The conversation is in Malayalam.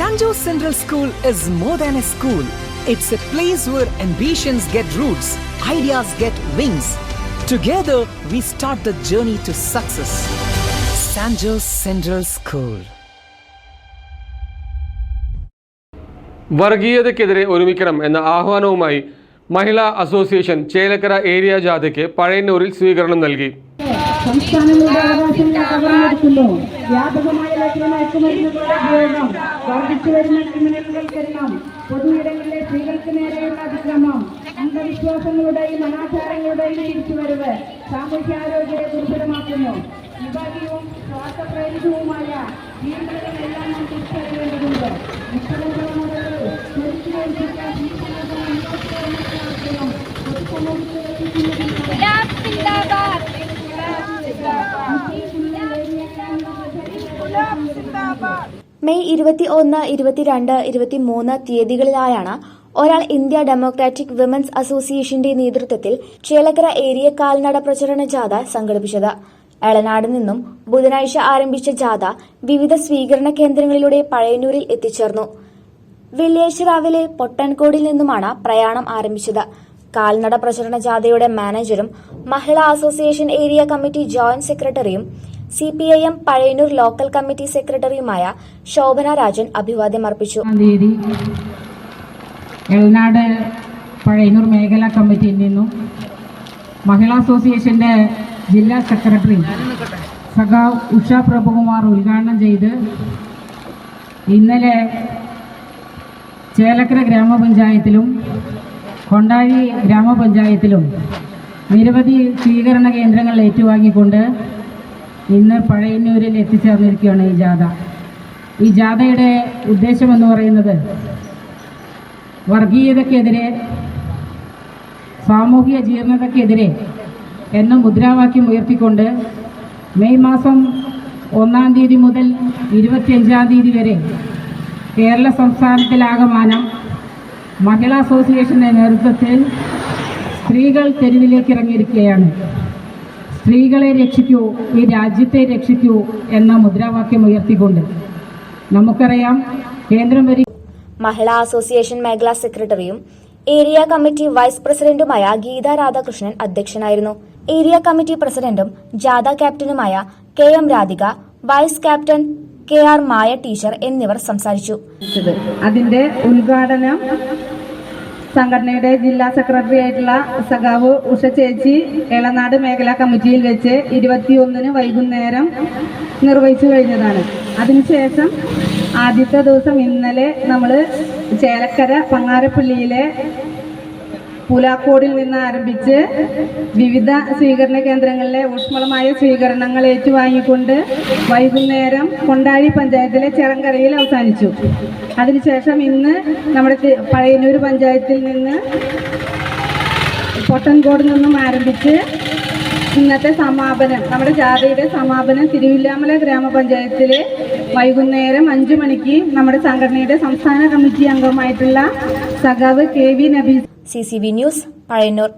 San Jose Central School is more than a school. It's a place where ambitions get roots, ideas get wings. Together, we start the journey to success. San Jose Central School. വർഗീയതയ്ക്കെതിരെ ഒരുമിക്കണം എന്ന ആഹ്വാനവുമായി മഹിളാ അസോസിയേഷൻ ചേലക്കര ഏരിയ ജാഥയ്ക്ക് പഴയന്നൂരിൽ സ്വീകരണം നൽകി സംസ്ഥാനങ്ങളുടെ അവകാശങ്ങൾ കവർന്നെടുക്കുന്നു വ്യാപകമായ ലഹരി മയക്കുമരുന്നുകളുടെ ഉപയോഗം വർദ്ധിച്ചു വരുന്ന ക്രിമിനലുകൾക്കെല്ലാം പൊതുയിടങ്ങളിലെ സ്ത്രീകൾക്ക് നേരെയുള്ള അതിക്രമം അന്ധവിശ്വാസങ്ങളുടെയും അനാചാരങ്ങളുടെയും തിരിച്ചുവരവ് സാമൂഹ്യാരോഗ്യത്തെ ദുർബലമാക്കുന്നു വിഭാഗീയവും സ്വാർത്ഥപ്രേരിതവുമായ നിയന്ത്രണങ്ങളെല്ലാം നാം തിരിച്ചറിയേണ്ടതുണ്ട്. മെയ് ഇരുപത്തി ഒന്ന് ഇരുപത്തിരണ്ട് ഇരുപത്തിമൂന്ന് തീയതികളിലായാണ് ഒരാൾ ഇന്ത്യ ഡെമോക്രാറ്റിക് വിമൻസ് അസോസിയേഷന്റെ നേതൃത്വത്തിൽ ചേലക്കര ഏരിയ കാൽനട പ്രചരണ ജാഥ സംഘടിപ്പിച്ചത്. എളനാട് നിന്നും ബുധനാഴ്ച ആരംഭിച്ച ജാഥ വിവിധ സ്വീകരണ കേന്ദ്രങ്ങളിലൂടെ പഴയന്നൂരിൽ എത്തിച്ചേർന്നു. വെള്ളിയാഴ്ച രാവിലെ പൊട്ടൻകോടിൽ നിന്നുമാണ് പ്രയാണം ആരംഭിച്ചത്. കാൽനട പ്രചരണ ജാഥയുടെ മാനേജരും Mahila association area committee joint സെക്രട്ടറിയും C P I M Pazhayannur local committee സെക്രട്ടറിയുമായ ശോഭന രാജൻ അഭിവാദ്യം അർപ്പിച്ചു. എൽനാട് പഴയന്നൂർ മേഖലാ കമ്മിറ്റിയിൽ നിന്നും മഹിളാ അസോസിയേഷന്റെ ജില്ലാ സെക്രട്ടറി സഖാവ് ഉഷ പ്രഭുകുമാർ ഉദ്ഘാടനം ചെയ്ത് ഇന്നലെ ചേലക്കര ഗ്രാമപഞ്ചായത്തിലും കൊണ്ടാഴി ഗ്രാമപഞ്ചായത്തിലും നിരവധി സ്വീകരണ കേന്ദ്രങ്ങൾ ഏറ്റുവാങ്ങിക്കൊണ്ട് ഇന്ന് പഴയന്നൂരിൽ എത്തിച്ചേർന്നിരിക്കുകയാണ് ഈ ജാഥ. ഈ ജാഥയുടെ ഉദ്ദേശമെന്ന് പറയുന്നത് വർഗീയതക്കെതിരെ സാമൂഹിക ജീർണതക്കെതിരെ എന്ന മുദ്രാവാക്യം ഉയർത്തിക്കൊണ്ട് മെയ് മാസം ഒന്നാം തീയതി മുതൽ ഇരുപത്തിയഞ്ചാം തീയതി വരെ കേരള സംസ്ഥാനത്തിലാകമാനം മഹിളാ അസോസിയേഷന്റെ നേതൃത്വത്തിൽ സ്ത്രീകൾ തെരുവിലേക്ക് ഇറങ്ങിയിരിക്കുകയാണ് സ്ത്രീകളെ രക്ഷിക്കൂ ഈ രാജ്യത്തെ രക്ഷിക്കൂ എന്ന മുദ്രാവാക്യം ഉയർത്തിക്കൊണ്ട് നമുക്കറിയാം കേന്ദ്രം ഭരി മഹിളാ അസോസിയേഷൻ മേഖലാ സെക്രട്ടറിയും ഏരിയ കമ്മിറ്റി വൈസ് പ്രസിഡന്റുമായ ഗീത രാധാകൃഷ്ണൻ അധ്യക്ഷനായിരുന്നു. ഏരിയ കമ്മിറ്റി പ്രസിഡന്റും ജാഥ ക്യാപ്റ്റനുമായ K M Radhika vice captain K R Maya teacher എന്നിവർ സംസാരിച്ചു. അതിന്റെ ഉദ്ഘാടനം സംഘടനയുടെ ജില്ലാ സെക്രട്ടറി ആയിട്ടുള്ള സഖാവ് ഉഷ ചേച്ചി എളനാട് മേഖലാ കമ്മിറ്റിയിൽ വെച്ച് ഇരുപത്തിയൊന്നിന് വൈകുന്നേരം നിർവഹിച്ചു കഴിഞ്ഞതാണ്. അതിനുശേഷം ആദ്യത്തെ ദിവസം ഇന്നലെ നമ്മൾ ചേലക്കര പങ്ങാരപ്പള്ളിയിലെ പുലാക്കോടിൽ നിന്ന് ആരംഭിച്ച് വിവിധ സ്വീകരണ കേന്ദ്രങ്ങളിലെ ഊഷ്മളമായ സ്വീകരണങ്ങൾ ഏറ്റുവാങ്ങിക്കൊണ്ട് വൈകുന്നേരം കൊണ്ടാഴി പഞ്ചായത്തിലെ ചെറങ്കരയിൽ അവസാനിച്ചു. അതിനുശേഷം ഇന്ന് നമ്മുടെ പഴയന്നൂർ പഞ്ചായത്തിൽ നിന്ന് പൊട്ടൻകോട് നിന്നും ആരംഭിച്ച് ഇന്നത്തെ സമാപനം നമ്മുടെ ജാഥയുടെ സമാപനം തിരുവില്ലാമല ഗ്രാമപഞ്ചായത്തിലെ വൈകുന്നേരം അഞ്ചു മണിക്ക് നമ്മുടെ സംഘടനയുടെ സംസ്ഥാന കമ്മിറ്റി അംഗമായിട്ടുള്ള സഖാവ് K V Nabees C news Pazhayannur